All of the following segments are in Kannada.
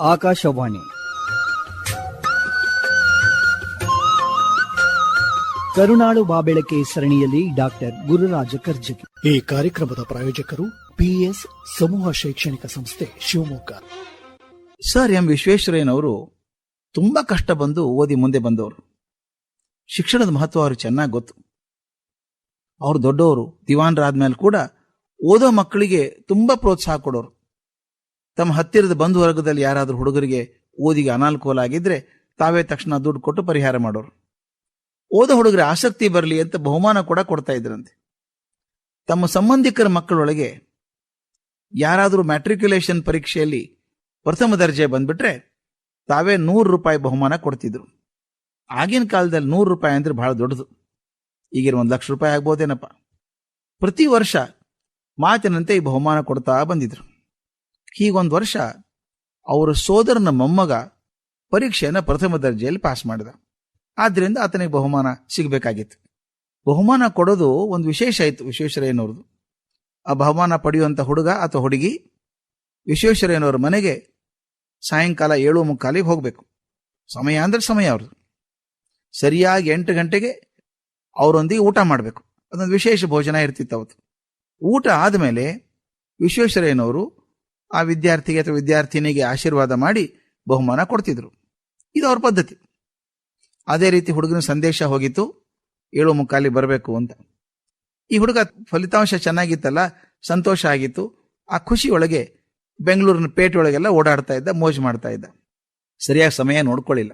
ಆಕಾಶವಾಣಿ. ಕರುಣಾಳು ಬಾಬೆಳಕೆ ಸರಣಿಯಲ್ಲಿ ಡಾಕ್ಟರ್ ಗುರುರಾಜ ಕರ್ಜಗಿ ಈ ಕಾರ್ಯಕ್ರಮದ ಪ್ರಾಯೋಜಕರು ಪಿಎಸ್ ಸಮೂಹ ಶೈಕ್ಷಣಿಕ ಸಂಸ್ಥೆ ಶಿವಮೊಗ್ಗ. ಸರ್ ಎಂ ವಿಶ್ವೇಶ್ವರಯ್ಯನವರು ತುಂಬಾ ಕಷ್ಟ ಬಂದು ಓದಿ ಮುಂದೆ ಬಂದವರು. ಶಿಕ್ಷಣದ ಮಹತ್ವ ಅವ್ರಿಗೆ ಚೆನ್ನಾಗಿ ಗೊತ್ತು. ಅವರು ದೊಡ್ಡವರು ದಿವಾನರಾದ್ಮೇಲೆ ಕೂಡ ಓದೋ ಮಕ್ಕಳಿಗೆ ತುಂಬಾ ಪ್ರೋತ್ಸಾಹ ಕೊಡೋರು. ತಮ್ಮ ಹತ್ತಿರದ ಬಂಧು ವರ್ಗದಲ್ಲಿ ಯಾರಾದರೂ ಹುಡುಗರಿಗೆ ಓದಿಗೆ ಅನಾನುಕೂಲ ಆಗಿದ್ರೆ ತಾವೇ ತಕ್ಷಣ ದುಡ್ಡು ಕೊಟ್ಟು ಪರಿಹಾರ ಮಾಡೋರು. ಓದ ಹುಡುಗರ ಆಸಕ್ತಿ ಬರಲಿ ಅಂತ ಬಹುಮಾನ ಕೂಡ ಕೊಡ್ತಾ ಇದ್ರಂತೆ. ತಮ್ಮ ಸಂಬಂಧಿಕರ ಮಕ್ಕಳೊಳಗೆ ಯಾರಾದರೂ ಮ್ಯಾಟ್ರಿಕ್ಯುಲೇಷನ್ ಪರೀಕ್ಷೆಯಲ್ಲಿ ಪ್ರಥಮ ದರ್ಜೆ ಬಂದ್ಬಿಟ್ರೆ ತಾವೇ ನೂರು ರೂಪಾಯಿ ಬಹುಮಾನ ಕೊಡ್ತಿದ್ರು. ಆಗಿನ ಕಾಲದಲ್ಲಿ ನೂರು ರೂಪಾಯಿ ಅಂದ್ರೆ ಬಹಳ ದೊಡ್ಡದು. ಈಗಿನ ಒಂದು ಲಕ್ಷ ರೂಪಾಯಿ ಆಗ್ಬೋದೇನಪ್ಪ. ಪ್ರತಿ ವರ್ಷ ಮಾತಿನಂತೆ ಈ ಬಹುಮಾನ ಕೊಡ್ತಾ ಬಂದಿದ್ರು. ಹೀಗೊಂದು ವರ್ಷ ಅವರ ಸೋದರನ ಮೊಮ್ಮಗ ಪರೀಕ್ಷೆಯನ್ನು ಪ್ರಥಮ ದರ್ಜೆಯಲ್ಲಿ ಪಾಸ್ ಮಾಡಿದ. ಆದ್ದರಿಂದ ಆತನಿಗೆ ಬಹುಮಾನ ಸಿಗಬೇಕಾಗಿತ್ತು. ಬಹುಮಾನ ಕೊಡೋದು ಒಂದು ವಿಶೇಷ ಆಯಿತು, ವಿಶ್ವೇಶ್ವರಯ್ಯನವ್ರದ್ದು. ಆ ಬಹುಮಾನ ಪಡೆಯುವಂಥ ಹುಡುಗ ಅಥವಾ ಹುಡುಗಿ ವಿಶ್ವೇಶ್ವರಯ್ಯನವ್ರ ಮನೆಗೆ ಸಾಯಂಕಾಲ ಏಳು ಮುಕ್ಕಾಲಿಗೆ ಹೋಗಬೇಕು. ಸಮಯ ಅಂದರೆ ಸಮಯ ಅವ್ರದ್ದು. ಸರಿಯಾಗಿ ಎಂಟು ಗಂಟೆಗೆ ಅವರೊಂದಿಗೆ ಊಟ ಮಾಡಬೇಕು. ಅದೊಂದು ವಿಶೇಷ ಭೋಜನ ಇರ್ತಿತ್ತು ಅವತ್ತು. ಊಟ ಆದಮೇಲೆ ವಿಶ್ವೇಶ್ವರಯ್ಯನವರು ಆ ವಿದ್ಯಾರ್ಥಿಗೆ ಅಥವಾ ವಿದ್ಯಾರ್ಥಿನಿಗೆ ಆಶೀರ್ವಾದ ಮಾಡಿ ಬಹುಮಾನ ಕೊಡ್ತಿದ್ರು. ಇದು ಅವ್ರ ಪದ್ಧತಿ. ಅದೇ ರೀತಿ ಹುಡುಗನ ಸಂದೇಶ ಹೋಗಿತ್ತು, ಏಳು ಮುಕ್ಕಾಲಿ ಬರಬೇಕು ಅಂತ. ಈ ಹುಡುಗ ಫಲಿತಾಂಶ ಚೆನ್ನಾಗಿತ್ತಲ್ಲ, ಸಂತೋಷ ಆಗಿತ್ತು, ಆ ಖುಷಿಯೊಳಗೆ ಬೆಂಗಳೂರಿನ ಪೇಟೆಯೊಳಗೆಲ್ಲ ಓಡಾಡ್ತಾ ಇದ್ದ, ಮೋಜು ಮಾಡ್ತಾ ಇದ್ದ. ಸರಿಯಾಗಿ ಸಮಯ ನೋಡ್ಕೊಳ್ಳಿಲ್ಲ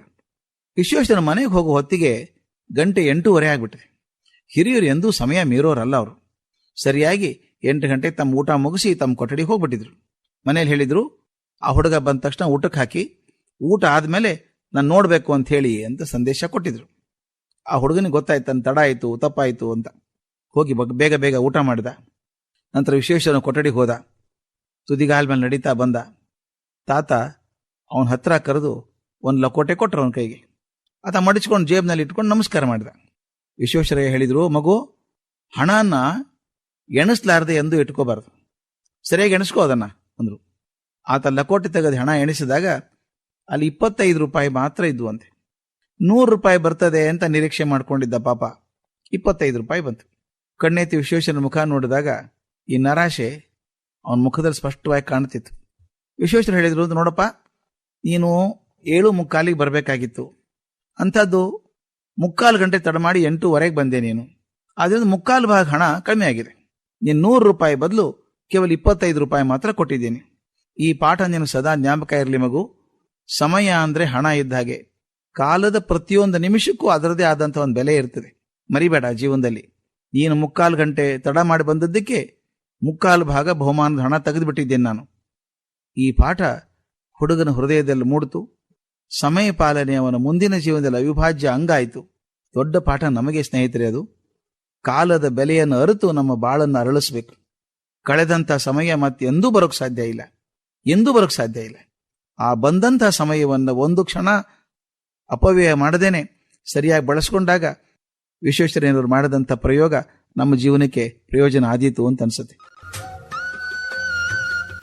ವಿಶ್ವೇಶ್ವರ ಮನೆಗೆ ಹೋಗೋ ಹೊತ್ತಿಗೆ ಗಂಟೆ ಎಂಟೂವರೆ ಆಗ್ಬಿಟ್ರೆ. ಹಿರಿಯರು ಎಂದೂ ಸಮಯ ಮೀರೋರಲ್ಲ ಅವರು. ಸರಿಯಾಗಿ ಎಂಟು ಗಂಟೆ ತಮ್ಮ ಊಟ ಮುಗಿಸಿ ತಮ್ಮ ಕೊಠಡಿಗೆ ಹೋಗ್ಬಿಟ್ಟಿದ್ರು. ಮನೇಲಿ ಹೇಳಿದ್ರು, ಆ ಹುಡುಗ ಬಂದ ತಕ್ಷಣ ಊಟಕ್ಕೆ ಹಾಕಿ, ಊಟ ಆದಮೇಲೆ ನಾನು ನೋಡಬೇಕು ಅಂತ ಹೇಳಿ ಅಂತ ಸಂದೇಶ ಕೊಟ್ಟಿದ್ರು. ಆ ಹುಡುಗನಿಗೆ ಗೊತ್ತಾಯ್ತು ನನ್ನ ತಡ ಆಯಿತು, ತಪ್ಪಾಯ್ತು ಅಂತ. ಹೋಗಿ ಬಗ್- ಬೇಗ ಊಟ ಮಾಡಿದ. ನಂತರ ವಿಶ್ವೇಶ್ವರನ ಕೊಠಡಿಗೆ ಹೋದ. ತುದಿಗಾಲ್ ಮೇಲೆ ನಡೀತಾ ಬಂದ. ತಾತ ಅವನ ಹತ್ರ ಕರೆದು ಒಂದು ಲಕೋಟೆ ಕೊಟ್ಟರು ಅವನ ಕೈಗೆ. ಆತ ಮಡಿಚ್ಕೊಂಡು ಜೇಬ್ನಲ್ಲಿ ಇಟ್ಕೊಂಡು ನಮಸ್ಕಾರ ಮಾಡಿದ. ವಿಶ್ವೇಶ್ವರಯ್ಯ ಹೇಳಿದರು, ಮಗು, ಹಣನ ಎಣಿಸ್ಲಾರ್ದೆ ಎಂದು ಇಟ್ಕೋಬಾರ್ದು. ಸರಿಯಾಗಿ ಎಣಿಸ್ಕೋ ಅದನ್ನ. ಅಂದ್ರು. ಆತ ಲಕೋಟೆ ತೆಗೆದು ಹಣ ಎಣಿಸಿದಾಗ ಅಲ್ಲಿ ಇಪ್ಪತ್ತೈದು ರೂಪಾಯಿ ಮಾತ್ರ ಇದ್ವು ಅಂತೆ ನೂರು ರೂಪಾಯಿ ಬರ್ತದೆ ಅಂತ ನಿರೀಕ್ಷೆ ಮಾಡ್ಕೊಂಡಿದ್ದ ಪಾಪ. ಇಪ್ಪತ್ತೈದು ರೂಪಾಯಿ ಬಂತು. ಕಣ್ಣೆತ್ತಿ ವಿಶ್ವೇಶ್ವರನ ಮುಖ ನೋಡಿದಾಗ ಈ ನರಾಶೆ ಅವನ ಮುಖದಲ್ಲಿ ಸ್ಪಷ್ಟವಾಗಿ ಕಾಣ್ತಿತ್ತು. ವಿಶ್ವೇಶ್ವರ ಹೇಳಿದ್ರು, ನೋಡಪ್ಪ, ನೀನು ಏಳು ಮುಕ್ಕಾಲಿಗೆ ಬರಬೇಕಾಗಿತ್ತು. ಅಂಥದ್ದು ಮುಕ್ಕಾಲು ಗಂಟೆ ತಡ ಮಾಡಿ ಎಂಟೂವರೆಗೆ ಬಂದೆ ನೀನು. ಅದರಿಂದ ಮುಕ್ಕಾಲು ಭಾಗ ಹಣ ಕಮ್ಮಿ ಆಗಿದೆ. ನೀನು ನೂರು ರೂಪಾಯಿ ಬದಲು ಕೇವಲ ಇಪ್ಪತ್ತೈದು ರೂಪಾಯಿ ಮಾತ್ರ ಕೊಟ್ಟಿದ್ದೀನಿ. ಈ ಪಾಠ ನೀನು ಸದಾ ಜ್ಞಾಪಕ ಇರಲಿ ಮಗು. ಸಮಯ ಅಂದರೆ ಹಣ ಇದ್ದ ಹಾಗೆ. ಕಾಲದ ಪ್ರತಿಯೊಂದು ನಿಮಿಷಕ್ಕೂ ಅದರದೇ ಆದಂಥ ಒಂದು ಬೆಲೆ ಇರ್ತದೆ. ಮರಿಬೇಡ ಜೀವನದಲ್ಲಿ. ನೀನು ಮುಕ್ಕಾಲು ಗಂಟೆ ತಡ ಮಾಡಿ ಬಂದದ್ದಕ್ಕೆ ಮುಕ್ಕಾಲು ಭಾಗ ಬಹುಮಾನದ ಹಣ ತೆಗೆದುಬಿಟ್ಟಿದ್ದೇನೆ ನಾನು. ಈ ಪಾಠ ಹುಡುಗನ ಹೃದಯದಲ್ಲಿ ಮೂಡಿತು. ಸಮಯ ಪಾಲನೆ ಅವನ ಮುಂದಿನ ಜೀವನದಲ್ಲಿ ಅವಿಭಾಜ್ಯ ಅಂಗ ಆಯಿತು. ದೊಡ್ಡ ಪಾಠ ನಮಗೆ ಸ್ನೇಹಿತರೆ ಅದು. ಕಾಲದ ಬೆಲೆಯನ್ನು ಅರಿತು ನಮ್ಮ ಬಾಳನ್ನು ಅರಳಿಸ್ಬೇಕು. ಕಳೆದಂಥ ಸಮಯ ಮತ್ತೆ ಎಂದೂ ಬರೋಕ್ ಸಾಧ್ಯ ಇಲ್ಲ, ಎಂದೂ ಬರೋಕ್ ಸಾಧ್ಯ ಇಲ್ಲ. ಆ ಬಂದಂಥ ಸಮಯವನ್ನು ಒಂದು ಕ್ಷಣ ಅಪವ್ಯಯ ಮಾಡದೇನೆ, ಸರಿಯಾಗಿ ಬಳಸ್ಕೊಂಡಾಗ ವಿಶ್ವೇಶ್ವರಯ್ಯನವರು ಮಾಡಿದಂಥ ಪ್ರಯೋಗ ನಮ್ಮ ಜೀವನಕ್ಕೆ ಪ್ರಯೋಜನ ಆದೀತು ಅಂತ ಅನ್ಸುತ್ತೆ.